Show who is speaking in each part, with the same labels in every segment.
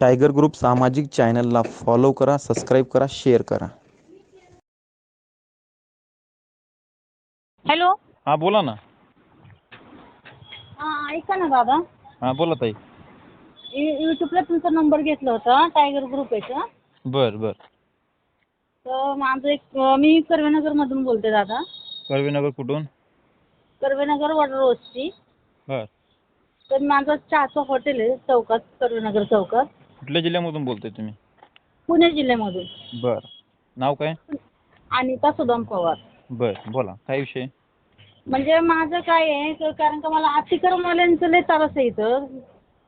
Speaker 1: Tiger group सामाजिक चॅनलला follow करा सबस्क्राईब करा शेअर करा.
Speaker 2: हॅलो.
Speaker 3: हां बोला ना.
Speaker 2: हा, ऐका ना दादा
Speaker 3: हां बोला ताई.
Speaker 2: यू- यूट्यूबला तुमचा नंबर घेतला होता टायगर ग्रुप याचा
Speaker 3: बर बर.
Speaker 2: तर माझं एक मी कर्वेनगरमधून बोलते दादा.
Speaker 3: कर्वेनगर कुठून?
Speaker 2: कर्वेनगर वडर रोडची
Speaker 3: बर.
Speaker 2: तर माझं चहाचं हॉटेल आहे चौकात कर्वेनगर चौकात.
Speaker 3: कुठल्या जिल्ह्यामधून बोलताय तुम्ही?
Speaker 2: पुणे जिल्ह्यामधून.
Speaker 3: बर. नाव काय?
Speaker 2: अनिता सुदाम पवार.
Speaker 3: बर बोला. काय विषय?
Speaker 2: म्हणजे माझं काय आहे तर कारण का मला अतिक्रमवाल्यांचं लय त्रास आहे इथं.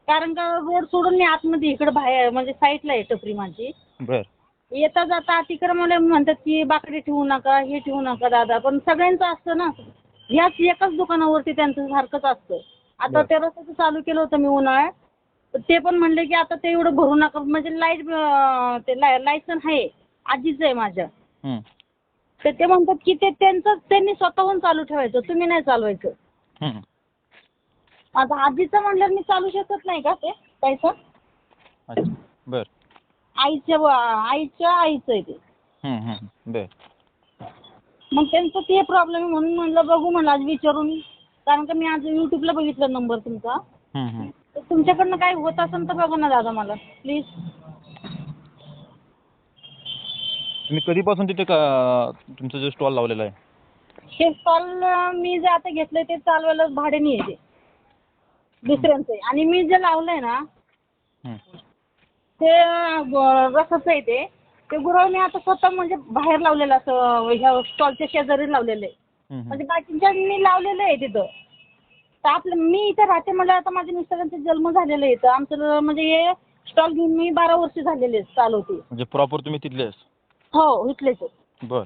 Speaker 2: कारण का रोड सोडून मी आतमध्ये इकडं बाहेर म्हणजे साईडला आहे टपरी माझी.
Speaker 3: बर.
Speaker 2: येता जाता अतिक्रमवाले म्हणतात की बाकडे ठेवू नका हे ठेवू नका दादा. पण सगळ्यांचं असतं ना ह्याच एकाच दुकानावरती त्यांचं सारखंच असतं. आता. ते रस्त्याचं चालू केलं होतं मी उन्हाळ्यात. तर ते पण म्हणले की आता ते एवढं भरू नका. म्हणजे लाइट ते लायसन आहे. आजीचं आहे माझ्या. तर ते म्हणतात की ते त्यांचं त्यांनी स्वतःहून चालू ठेवायचं. तुम्ही नाही चालवायचं. आता आजीचं म्हणल्यावर मी चालू शकत नाही का ते? पैसा?
Speaker 3: अच्छा. बर.
Speaker 2: आईच्या आईच्या आईचं आहे ते.
Speaker 3: बर.
Speaker 2: मग त्यांचं ते प्रॉब्लेम आहे म्हणून म्हणलं बघू म्हणलं आज विचारून. कारण का मी आज यूट्यूबला बघितला नंबर तुमचा. तर तुमच्याकडनं काय होत असेल तर बघा ना दादा मला प्लीज
Speaker 3: तुम्ही कधीपासून तिथे का तुमचं जे स्टॉल लावलेला आहे
Speaker 2: हे स्टॉल मी जे आता घेतलंय ते चालवायला भाड्याने येते दुसऱ्यांचं आहे आणि मी जे लावलंय ना. ते ग- रसाचं आहे ते ते गुरव मी आता स्वतः म्हणजे बाहेर लावलेलं असं ह्या स्टॉलच्या शेजारी लावलेलं आहे. म्हणजे बाकीच्यांनी लावलेलं आहे तिथं. तर आपलं मी इथं राहते मला आता माझ्या मिस्टरांचा जन्म झालेला आहे इथं आमचं म्हणजे हे स्टॉल घेऊन मी बारा वर्ष झालेले आहेत चालवते
Speaker 3: म्हणजे प्रॉपर तुम्ही तिथलेच
Speaker 2: हो इथलेच आहे.
Speaker 3: बर.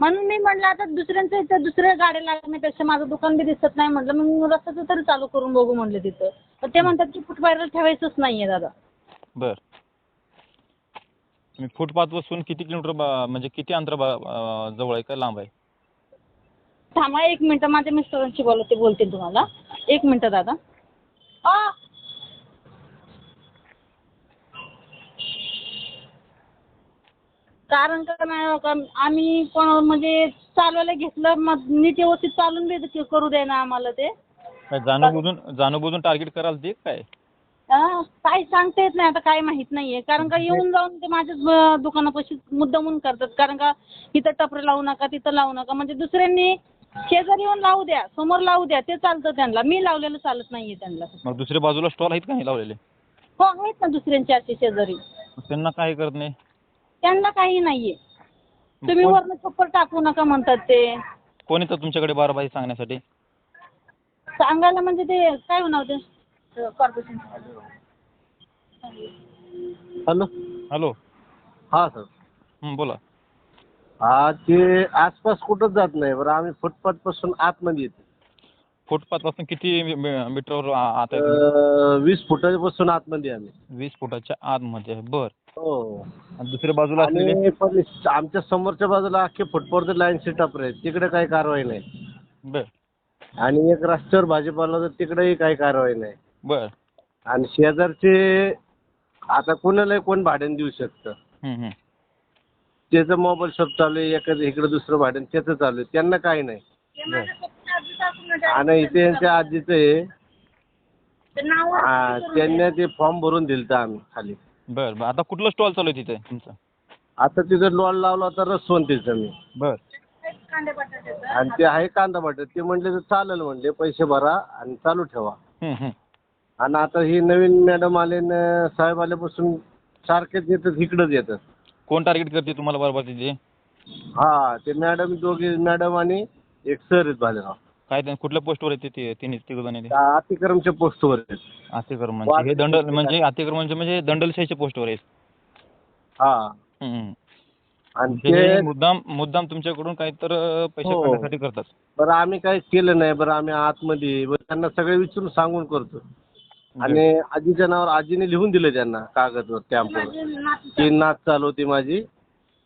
Speaker 2: म्हणून मी म्हटलं आता दुसऱ्यांचं इथं दुसऱ्या गाड्या लागण्यापेक्षा माझं दुकान बी दिसत नाही म्हटलं मग रस्त्याचं तरी चालू करून बघू म्हटलं तिथं. तर ते म्हणतात की फुट व्हायरल ठेवायचंच नाही आहे दादा.
Speaker 3: बर. तुम्ही फुटपाथपासून किती किलोमीटर बा- म्हणजे किती अंतर बा- अं, जवळ आहे का लांब आहे?
Speaker 2: थांबा एक मिनटं. माझ्या मिस्टरांशी बोला ते बोलतील तुम्हाला. एक मिनटं दादा. आ! कारण का नाही हो का आम्ही कोण म्हणजे चालवायला घेतलं मग नीट व्यवस्थित चालून बी करू दे ना आम्हाला ते.
Speaker 3: काय जाणूनबुजून जाणूनबुजून टार्गेट कराल ते काय?
Speaker 2: हा, काय सांगता येत नाही आता काय माहीत नाहीये. कारण का येऊन जाऊन ते माझ्याच दुकानापाशी मुद्दामून करतात. कारण का इथं टपरे लावू नका तिथं लावू नका. म्हणजे दुसऱ्यांनी शेजारी येऊन लावू द्या समोर लावू द्या ते चालतं त्यांना. मी लावलेलं चालत नाहीये त्यांना.
Speaker 3: मग दुसऱ्या बाजूला स्टॉल आहेत का नाही लावलेले?
Speaker 2: हो आहेत ना दुसऱ्यांचे असे शेजारी.
Speaker 3: मग त्यांना काय करत नाही?
Speaker 2: त्यांना काही नाहीये. तुम्ही
Speaker 3: कोण-
Speaker 2: वरनं छप्पर टाकू नका म्हणतात ते.
Speaker 3: कोण येतं तुमच्याकडे बाराबाई सांगण्यासाठी?
Speaker 2: सांगायला म्हणजे ते काय होणार ते?
Speaker 4: हॅलो.
Speaker 3: हॅलो.
Speaker 4: हा सर.
Speaker 3: हं, बोला.
Speaker 4: हा ते आसपास कुठंच जात नाही बरं आम्ही फुटपाथपासून आतमध्ये येतो.
Speaker 3: फुटपाथपासून किती मी- मी- मीटरवर आ- आत आहे तुम्ही?
Speaker 4: अं, वीस फुटापासून आतमध्ये आहे आम्ही.
Speaker 3: वीस फुटाच्या आतमध्ये आहे बर.
Speaker 4: हो.
Speaker 3: आणि दुसऱ्या बाजूला असलेले?
Speaker 4: आणि पण आमच्या समोरच्या बाजूला अख्खे फुटपाथ लाईन सेटअप आहे तिकडे काही कारवाई नाही.
Speaker 3: बर.
Speaker 4: आणि एक रस्त्यावर भाजीपाला तर तिकडेही काही कारवाई नाही.
Speaker 3: बर.
Speaker 4: आणि शेजारचे आता कोणालाही कोण भाड्याने देऊ शकतं. त्याचं मोबाईल शॉप चालू आहे एखादं इकडं दुसरं भाड्याने त्याचं चालू आहे. त्यांना काही नाही. आणि इथे यांच्या आजीचं आहे. हा, त्यांनी ते फॉर्म भरून दिलता आम्ही खाली.
Speaker 3: बर बर. आता कुठलं स्टॉल चालू आहे तिथे तुमचं?
Speaker 4: आता तिथं लॉल लावला होता रसवंतीचं मी.
Speaker 3: बर.
Speaker 4: आणि ते आहे कांदा बटाट ते म्हणले तर चालेल म्हणले पैसे भरा आणि चालू ठेवा. आणि आता ही नवीन मॅडम आले न साहेब आल्यापासून सारखेच येतात इकडंच येतात.
Speaker 3: कोण टार्गेट करते तुम्हाला बरोबर तिथे?
Speaker 4: हा ते मॅडम दोघे मॅडम आणि एक सर आहेत भालेराव.
Speaker 3: काय ते कुठल्या पोस्टवर येते ते तिन्ही तिघजण येते
Speaker 4: त्या अतिक्रमच्या पोस्टवर आहेत.
Speaker 3: अतिक्रमणचे हे दंड म्हणजे अतिक्रमणचे म्हणजे दंडलशाहीच्या पोस्टवर आहेत.
Speaker 4: हा.
Speaker 3: हं, हं.
Speaker 4: आणि ते
Speaker 3: मुद्दाम मुद्दाम तुमच्याकडून काही तर पैसे
Speaker 4: हो.
Speaker 3: काढण्यासाठी करतात.
Speaker 4: बरं आम्ही काही केलं नाही. बरं आम्ही आतमध्ये बरं त्यांना सगळे विचारून सांगून करतो. आणि आजीच्या नावावर आजीने लिहून दिलं त्यांना कागदवर स्टॅम्पवर की नाच चालू होती माझी.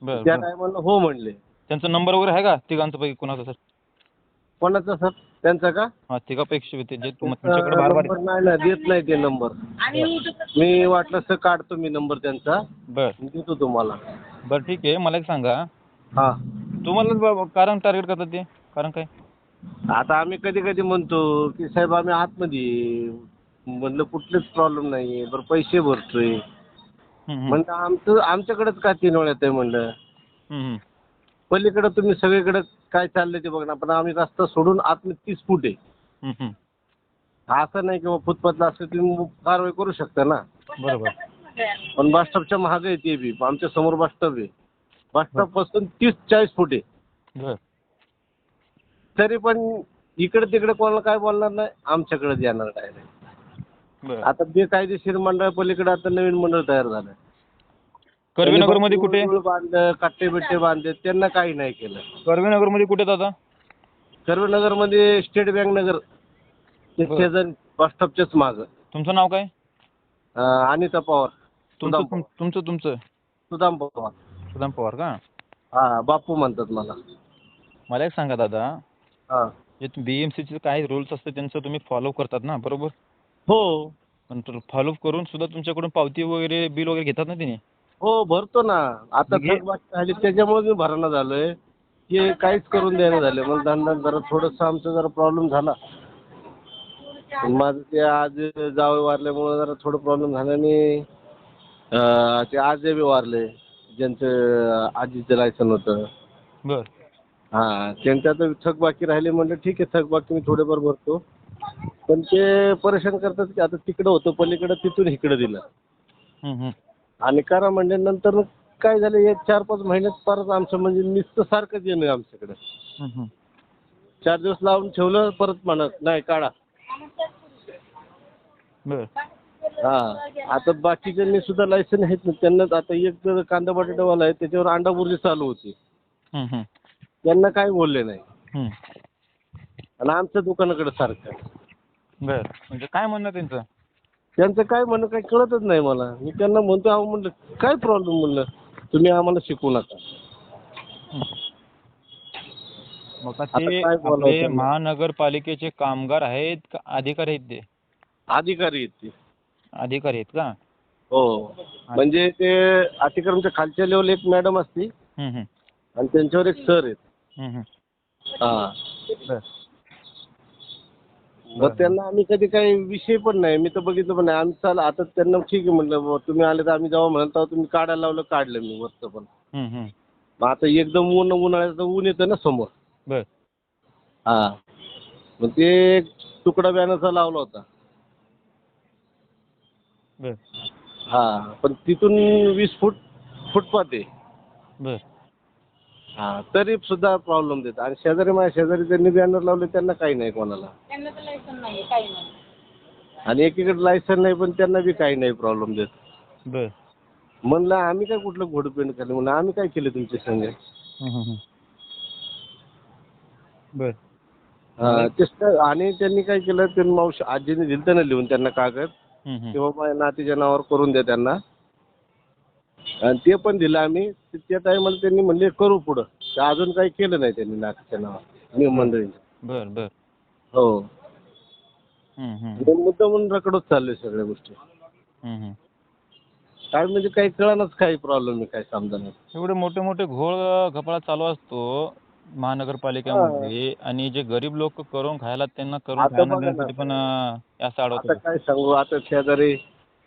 Speaker 3: बरं
Speaker 4: त्या
Speaker 3: बरं.
Speaker 4: टायमाला हो म्हणले.
Speaker 3: त्यांचा नंबर वगैरे आहे का तिघांचा पैकी कोणाचा सर?
Speaker 4: कोणाचा सर? त्यांचा का?
Speaker 3: हा तिघापेक्षा होते जे तुम तुमच्याकडे बार बार
Speaker 4: नंबर नाही ना देत नाही ते नंबर
Speaker 2: आणि
Speaker 4: मी वाटलं तर काढतो मी नंबर त्यांचा.
Speaker 3: बर.
Speaker 4: मी देतो तुम्हाला.
Speaker 3: बरं ठीक आहे. मला एक सांगा.
Speaker 4: हा.
Speaker 3: तुम्हाला ब- कारण टार्गेट करतात ते? कारण काय?
Speaker 4: आता आम्ही कधी कधी म्हणतो की साहेब आम्ही आतमध्ये आहे. म्हणलं कुठलेच प्रॉब्लेम नाही बरं पैसे भरतोय. म्हणलं आमचं आमच्याकडेच का तीन वेळात आहे म्हणलं. पलीकडे तुम्ही सगळीकडे काय चाललंय ते बघा पण आम्ही रस्ता सोडून आतमध्ये तीस फूट आहे. असं नाही किंवा फुटपाथला असं तुम्ही कारवाई करू शकता ना.
Speaker 3: बरोबर.
Speaker 4: पण बस स्टॉपच्या महाग आहे ते बी. आमच्यासमोर बस स्टॉप आहे. बस स्टॉपपासून तीस चाळीस फूट आहे. तरी पण इकडे तिकडे कोणाला काय बोलणार नाही आमच्याकडे येणार डायरेक्ट आता बेकायदेशीर मंडळ पलीकडे आता नवीन मंडळ तयार झालं
Speaker 3: कर्वेनगरमध्ये कुठे?
Speaker 4: बांधलं कट्टे बिट्टे बांधले त्यांना काही नाही केलं.
Speaker 3: कर्वेनगरमध्ये कुठे दादा?
Speaker 4: कर्वेनगरमध्ये स्टेट बँक नगर ते
Speaker 3: बरं.
Speaker 4: शेजारी बस स्टॉपच्याच माग.
Speaker 3: तुमचं नाव काय?
Speaker 4: अनिता पवार
Speaker 3: तुमचं
Speaker 4: सुदाम
Speaker 3: तुम- तुमचं तुमचं?
Speaker 4: सुदाम पवार.
Speaker 3: सुदाम पवार का?
Speaker 4: हा बापू म्हणतात मला.
Speaker 3: मला एक सांगा दादा.
Speaker 4: हा.
Speaker 3: जे बी एम सीचे काही रूल्स असतात त्यांचं तुम्ही फॉलो करतात ना बरोबर?
Speaker 4: हो.
Speaker 3: पण फॉलो करून सुद्धा तुमच्याकडून पावती वगैरे बिल वगैरे घेतात ना तिने?
Speaker 4: हो भरतो ना. आता
Speaker 3: घे.
Speaker 4: थकबाकी झाली त्याच्यामुळे मी भरणा झालोय. की काहीच करून देणं झालं. मग धंदा जरा थोडंसं आमचा जरा प्रॉब्लेम झाला. माझं ते आज जावं वारल्यामुळे जरा थोडं प्रॉब्लेम झाला आणि अं, ते आज बी वारले. ज्यांचं आजीचं लायसन होतं.
Speaker 3: बर.
Speaker 4: हां त्यांच्या आता थकबाकी राहिले म्हणलं ठीक आहे थकबाकी मी थोडेफार भरतो. पण ते परेशान करतात की आता तिकडं होतं पलीकडं तिथून इकडं दिलं
Speaker 3: हम्म.
Speaker 4: आणि करा म्हणजे नंतर काय झालं एक चार पाच महिन्यात परत आमचं म्हणजे नुसतं सारखंच येणं आमच्याकडे
Speaker 3: हम्म.
Speaker 4: चार दिवस लावून ठेवलं परत म्हणत नाही काढा
Speaker 3: बर
Speaker 4: हा आता बाकीच्यांनी सुद्धा लायसन आहेत ना त्यांना आता एक जर कांदा बटाटावाला आहे त्याच्यावर अंडा बुर्जी चालू होती
Speaker 3: हम्म, हम्म.
Speaker 4: त्यांना काय बोलले नाही
Speaker 3: हम्म.
Speaker 4: आणि आमच्या दुकानाकडे सारखं.
Speaker 3: बर. म्हणजे काय म्हणणं त्यांचं?
Speaker 4: त्यांचं काय म्हणणं काही कळतच नाही मला. मी त्यांना म्हणतो अहो म्हणलं काय प्रॉब्लेम म्हणलं? तुम्ही आम्हाला शिकवू नका.
Speaker 3: मग
Speaker 4: आता
Speaker 3: ते
Speaker 4: काय बोलावं
Speaker 3: आपले
Speaker 4: त्यांना?
Speaker 3: महानगरपालिकेचे कामगार आहेत का? अधिकारी आहेत ते?
Speaker 4: अधिकारी आहेत ते.
Speaker 3: अधिकारी आहेत का?
Speaker 4: हो. म्हणजे ते अतिक्रमच्या खालच्या लेवल एक मॅडम असती
Speaker 3: हम्म, हम्म.
Speaker 4: आणि त्यांच्यावर एक सर आहेत.
Speaker 3: हम्म, हम्म.
Speaker 4: हा.
Speaker 3: बर.
Speaker 4: मग त्यांना आम्ही कधी काही विषय पण नाही. मी तर बघितलं पण नाही. आम्ही चाल आता त्यांना ठीक आहे म्हणलं बुवा, तुम्ही आले तर आम्ही जेव्हा म्हणाल तेव्हा तुम्ही काढायला लावलं काढलं मी वरचं पण.
Speaker 3: हम्म, हम्म.
Speaker 4: मग आता एकदम ऊन उन्हाळ्याचं ऊन येतं ना समोर.
Speaker 3: बर.
Speaker 4: हा. मग ते एक तुकडा बॅनरचा लावला होता.
Speaker 3: बर.
Speaker 4: हा. पण तिथून वीस फूट फुटपाथ आहे.
Speaker 3: बर.
Speaker 4: हा तरी सुद्धा प्रॉब्लेम देतात. आणि शेजारी माझ्या शेजारी त्यांनी बॅनर लावले त्यांना काही नाही कोणाला.
Speaker 2: त्यांना तर लायसन नाही काही नाही.
Speaker 4: आणि एकीकडे लायसन नाही पण त्यांना बी काही नाही प्रॉब्लेम देत.
Speaker 3: बर.
Speaker 4: म्हणलं आम्ही काय कुठलं घोडं पेंट केलं? म्हणलं आम्ही काय केलं तुमच्या संग
Speaker 3: हम्म, हम्म, हम्म. बर.
Speaker 4: हा, ते स- आणि त्यांनी काय केलं त्यांनी मावशी आजीने दिलं त्यांना लिहून त्यांना कागद.
Speaker 3: हम्म, हम्म.
Speaker 4: की बाबा नातीच्या नावावर करून द्या त्यांना. आणि ते पण दिलं आम्ही. त्या टायमाला त्यांनी म्हणले करू पुढं. ते अजून काही केलं नाही त्यांनी नातीच्या नावावर. नियम मंडळीने.
Speaker 3: बर बर.
Speaker 4: हो.
Speaker 3: हम्म, हम्म.
Speaker 4: ते मुद्दा म्हणून रकडच चालले सगळ्या गोष्टी.
Speaker 3: हम्म, हम्म.
Speaker 4: काय म्हणजे काही कळणाच काही प्रॉब्लेम आहे काय समजा नाही.
Speaker 3: एवढे मोठे मोठे घोळ घपळा चालू असतो महानगरपालिकेमध्ये आणि जे गरीब लोक करून खायला त्यांना करून
Speaker 4: आता
Speaker 3: खायला
Speaker 4: बघा ना.
Speaker 3: देण्यासाठी पण अं, असं
Speaker 4: आता
Speaker 3: अडवतात
Speaker 4: काय सांगू? आता शेजारी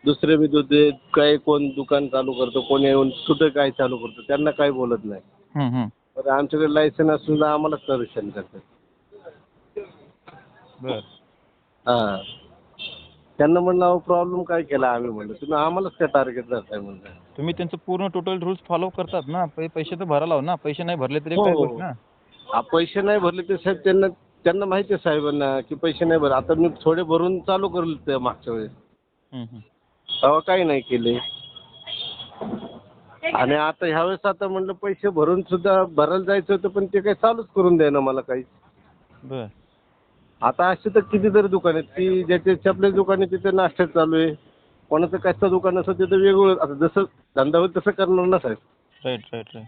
Speaker 4: दुसरे बी दुधे काय कोण दुकान चालू करतो कोणी येऊन कुठं काय चालू करतो त्यांना काही बोलत नाही.
Speaker 3: हम्म, हम्म.
Speaker 4: पण आमच्याकडे लायसन असून आम्हाला परेशान करतात.
Speaker 3: बर.
Speaker 4: हा. त्यांना म्हणलं अहो प्रॉब्लेम काय केला आम्ही म्हणलं तुम्ही आम्हालाच काय टार्गेट धरताय म्हणलं.
Speaker 3: तुम्ही त्यांचं पूर्ण टोटल रूल्स फॉलो करतात ना पै- पैसे तर भरायला हवं ना पैसे नाही भरले तरी
Speaker 4: हो,
Speaker 3: काय
Speaker 4: हो.
Speaker 3: गोष्ट ना.
Speaker 4: पैसे नाही भरले ते साहेब त्यांना त्यांना माहिती आहे साहेबांना की पैसे नाही भर आता मी थोडे भरून चालू करेल ते मागच्या वेळेस.
Speaker 3: हम्म, हम्म.
Speaker 4: तेव्हा काही नाही केले. आणि आता ह्यावेळेस आता म्हणलं पैसे भरून सुद्धा भरायला जायचं होतं पण ते काही चालूच करून द्यायना मला काही.
Speaker 3: बर.
Speaker 4: आता असे तर कितीतरी दुकान आहेत की ज्याचे चपल्याचं दुकान आहे तिथे नाश्ता चालू आहे. कोणाचं कशाचं दुकान असं तिथं वेगवेगळं आता जसं धंदा होईल तसं करणार ना साहेब.
Speaker 3: राईट राईट राईट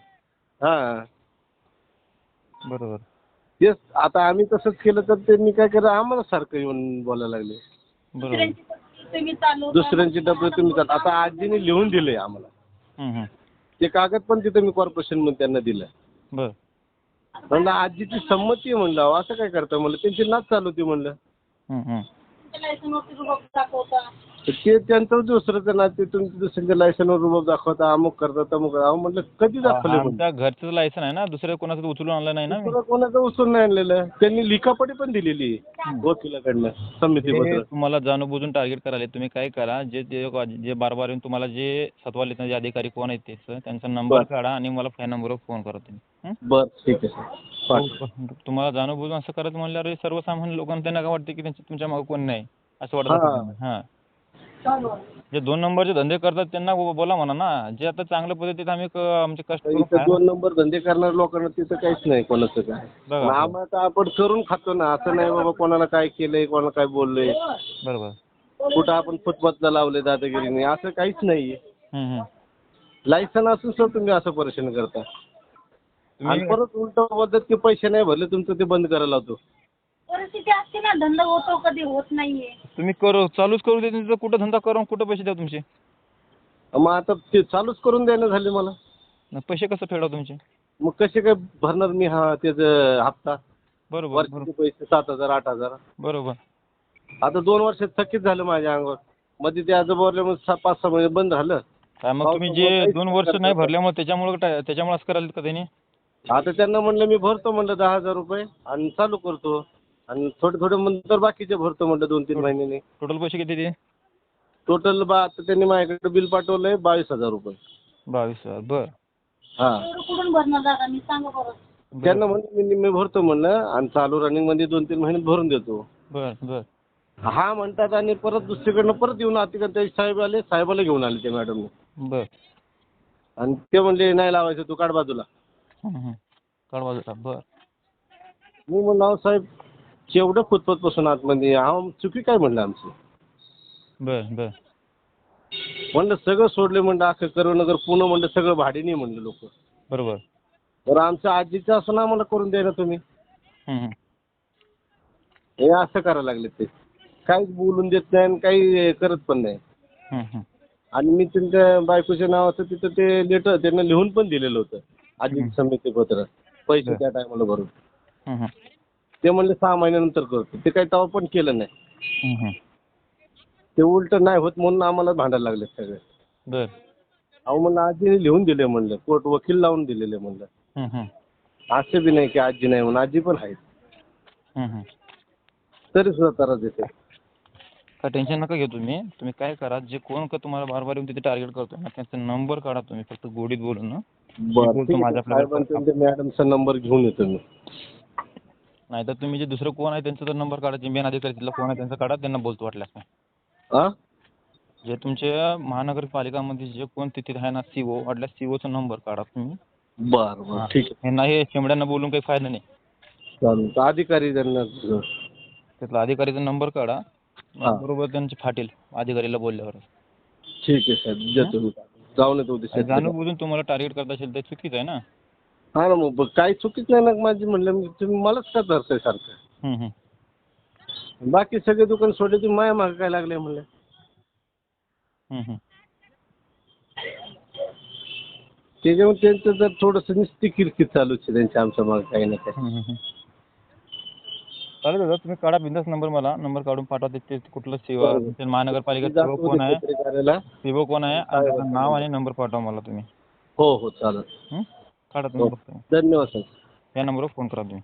Speaker 4: हां.
Speaker 3: बरोबर.
Speaker 4: तेच आता आम्ही तसंच केलं तर त्यांनी काय केलं आम्हाला सारखं येऊन बोलायला लागले.
Speaker 3: बरोबर.
Speaker 2: तुम्ही चालवता.
Speaker 4: दुसऱ्यांची डबे तुम्ही चाल- आता आजीने लिहून दिले आम्हाला.
Speaker 3: हम्म, हम्म.
Speaker 4: ते कागद पण तिथे मी कॉर्पोरेशनमध्ये त्यांना दिलं
Speaker 3: बर.
Speaker 4: म्हणलं आजीची संमती आहे म्हणलं अहो, असं काय करता म्हणलं? त्यांची नाच चालू होती म्हणलं.
Speaker 3: हम्म, हम्म.
Speaker 2: तुमच्या लायसनवरती रुबाब दाखवता
Speaker 4: तर ते त्यांचं दुसरंच ना ते तुम्ही दुसऱ्यांच्या लायसनवर रुबाब दाखवता अमुक करता तमुक करता. अहो म्हणलं कधी दाखवले म्हणलं
Speaker 3: आमच्या घरचं लायसन आहे ना दुसऱ्या कोणाचं उचलून आणलं नाही ना मी
Speaker 4: दुसरं कोणाचं उचलून नाही आणलेलं त्यांनी लिखापडी पण दिलेली आहे वकिलाकडनं समिती
Speaker 3: ते
Speaker 4: पत्र
Speaker 3: तुम्हाला जाणून टार्गेट करायला तुम्ही काय करा जे जे जे बार बार येऊन तुम्हाला जे सत्वा लिहिणारे अधिकारी कोण आहेत त्याचं त्यांचा नंबर
Speaker 4: बरं.
Speaker 3: काढा आणि मला त्या नंबरवर फोन करा तुम्ही हं?
Speaker 4: बर ठीक आहे सर पाठवा.
Speaker 3: तुम्हाला जाणून बुजून असं करत म्हणल्यावर सर्वसामान्य लोकांना त्यांना काय वाटतं की त्यांच्या तुमच्या मागे कोण नाही असं वाटत
Speaker 4: हा.
Speaker 3: असेल. हा जे दोन नंबरचे धंदे करतात त्यांना बो- बोला म्हणा ना. जे आता चांगल्या पद्धतीत आम्ही क- आमचे कष्ट करून
Speaker 4: इथं
Speaker 3: खा-
Speaker 4: दोन नंबर धंदे करणाऱ्या लोकांना तिथं काहीच नाही कोणाचं काय.
Speaker 3: बघा.
Speaker 4: मग आम्हाला तर आपण करून खातो ना. असं नाही बाबा कोणाला काय केलंय कोणाला काय बोललंय.
Speaker 3: बरोबर.
Speaker 4: कुठं आपण फुटपाथला लावले दादागिरीने. असं काहीच नाहीये
Speaker 3: हं, हं.
Speaker 4: लायसन असून सर तुम्ही असं परेशान करता. आणि
Speaker 3: तुम्ही
Speaker 4: परत उलट बोलतात की पैसे नाही भरले तुमचं ते बंद करायला लावतो.
Speaker 2: असते ना धंदा होतो कधी होत नाहीये.
Speaker 3: तुम्ही करू चालूच करू दे त्यांचं कुठं धंदा करून कुठं पैसे द्या तुमचे?
Speaker 4: मग आता ते चालूच करून द्यायला झाले मला.
Speaker 3: मग पैसे कसं फेडा तुमचे?
Speaker 4: मग कसे काय भरणार मी हा त्याचं हप्ता?
Speaker 3: बरोबर
Speaker 4: वर्षाचे
Speaker 3: बरोबर.
Speaker 4: पैसे सात हजार आठ हजार.
Speaker 3: बरोबर.
Speaker 4: आता दोन वर्षात थकीत झालं माझ्या अंगावर. मध्ये ते आजोबा मग सहा पाच सहा महिने बंद झालं
Speaker 3: काय मग तुम्ही जे दोन वर्ष नाही. भरल्यामुळे त्याच्यामुळे काय त्याच्यामुळे असं करायला का त्यांनी?
Speaker 4: आता त्यांना म्हणलं मी भरतो म्हणलं दहा हजार रुपये आणि चालू करतो. आणि थोडे थोडे नंतर बाकीचे भरतो म्हणलं दोन तीन महिन्यांनी.
Speaker 3: टोटल पैसे किती ते?
Speaker 4: टोटल बा आता त्यांनी माझ्याकडे बिल पाठवलंय बावीस हजार रुपये.
Speaker 3: बावीस हजार बर.
Speaker 4: हा.
Speaker 2: एवढं कुठून भरणार दादा? मी सांगा बरं.
Speaker 4: त्यांना म्हणलं मी निम्मे भरतो म्हणलं आणि चालू रनिंगमध्ये दोन तीन महिने भरून देतो.
Speaker 3: बर बर.
Speaker 4: हा म्हणतात आणि परत दुसरीकडनं परत येऊन अतिक्रम साहेब आले साहेबाला घेऊन आले ते मॅडमने
Speaker 3: बर.
Speaker 4: आणि ते म्हणले नाही लावायचं तू काढ बाजूला.
Speaker 3: हं, हं. काढ बाजूला बर.
Speaker 4: मी म्हणलं अहो साहेब केवढं फुटपाथपासून आतमध्ये हा चुकी काय म्हणलं आमची?
Speaker 3: बर बर.
Speaker 4: म्हणलं सगळं सोडले म्हणलं अख्खं करुणनगर पुणे म्हणलं सगळं भाडीने म्हणलं लोक.
Speaker 3: बरोबर.
Speaker 4: बरं आमच्या आजीचं असं ना मला करून द्यायला तुम्ही?
Speaker 3: हं,
Speaker 4: असं करायला लागले ते. काहीच बोलून देत नाही आणि काही करत पण नाही. आणि मी त्यांच्या बायकोच्या नावाचं तिथं ते लेटर त्यांना लिहून पण दिलेलं होतं. आजी समिती पत्र पैसे. त्या टायमाला भरून. ते म्हणले सहा महिन्यानंतर करतो. ते काही तेव्हा पण केलं नाही. ते उलट नाही होत म्हणून आम्हाला भांडायला लागले सगळे.
Speaker 3: बर.
Speaker 4: अहो म्हणलं आजीने लिहून दिले म्हणलं. कोर्ट वकील लावून दिलेले म्हणलं. असं बी नाही की आजी नाही म्हणून. आजी पण आहेत. तरी सुद्धा त्रास देते.
Speaker 3: काय टेन्शन नका घेऊ तुम्ही. तुम्ही काय करा जे कोण का तुम्हाला बार बार येऊन तिथे टार्गेट करतो ना त्यांचा नंबर काढा तुम्ही. फक्त गोडीत बोलून ना
Speaker 4: बरं
Speaker 3: बोलतो
Speaker 4: ठीक आहे.
Speaker 3: माझ्या आपल्याला
Speaker 4: साहेबांचा आणि मॅडमचा नंबर घेऊन येतो मी.
Speaker 3: नाही तर तुम्ही जे दुसरं कोण आहे त्यांचा तर नंबर काढा. जे मेन अधिकारी तिथला कोण आहे त्यांचा काढा. त्यांना बोलतो वाटल्यास
Speaker 4: हा
Speaker 3: जे तुमच्या महानगरपालिकामध्ये जे कोण तिथे आहे ना सी ओ वाटल्यास सी ओचा नंबर काढा तुम्ही.
Speaker 4: बरं बरं. ठीक आहे.
Speaker 3: हे नाही शेंबड्यांना बोलून काही फायदा नाही.
Speaker 4: चालेल. तर अधिकारी त्यांना
Speaker 3: त्यातला अधिकारीचा नंबर काढा.
Speaker 4: हा.
Speaker 3: बरोबर त्यांचे फाटेल अधिकारीला बोलल्यावर.
Speaker 4: ठीक आहे साहेब. देतो मी. जाऊन येतो उद्या.
Speaker 3: जाणून बुजून तुम्हाला टार्गेट करत असेल तर चुकीचं आहे ना.
Speaker 4: हा ना मग काही चुकीच नाही ना माझी म्हणलं मी तुम्ही मलाच का धरताय सारखं. बाकी सगळे दुकान सोडले तुम्ही माया मागे काय लागले म्हणलं
Speaker 3: हं, हं.
Speaker 4: त्याच्यामुळे त्यांचं जर थोडंसं नुसती किरकिर चालूच आहे त्यांच्या आमच्या मागे काही ना काही.
Speaker 3: चालेल दादा तुम्ही काढा बिंदास नंबर मला नंबर काढून पाठवा ते- ते कुठलं सेवा
Speaker 4: बरोबर.
Speaker 3: महानगरपालिका सेवा कोण आहे. सीओ कोण आहे आणि त्याचं नाव आणि नंबर पाठवा मला तुम्ही
Speaker 4: हो हो चालेल?
Speaker 3: काढा
Speaker 4: हो.
Speaker 3: नंबर
Speaker 4: धन्यवाद साहेब
Speaker 3: या नंबरवर फोन करा तुम्ही.